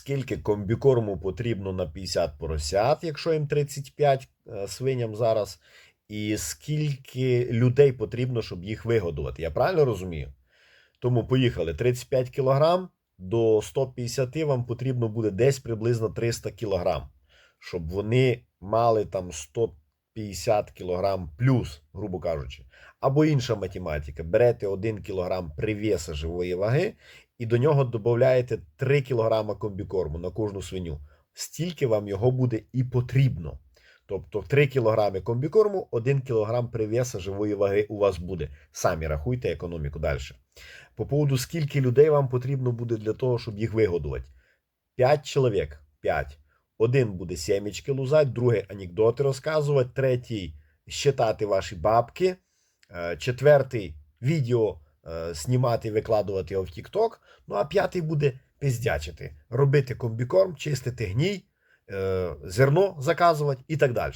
скільки комбікорму потрібно на 50 поросят, якщо їм 35 е, свиням зараз, і скільки людей потрібно, щоб їх вигодувати. Я правильно розумію? Тому поїхали 35 кг до 150 вам потрібно буде десь приблизно 300 кг, щоб вони мали там 150 кг плюс, грубо кажучи. Або інша математика. Берете 1 кг привеса живої ваги і до нього додаєте 3 кг комбікорму на кожну свиню. Стільки вам його буде і потрібно. Тобто 3 кг комбікорму, 1 кг привеса живої ваги у вас буде. Самі рахуйте економіку далі. По поводу скільки людей вам потрібно буде для того, щоб їх вигодувати. 5 чоловік. 5. Один буде сімечки лузати, другий анекдоти розказувати, третій щитати ваші бабки, е, четвертий відео е, знімати, викладувати його в TikTok, ну а п'ятий буде пиздячити, робити комбікорм, чистити гній, е, зерно заказувати і так далі.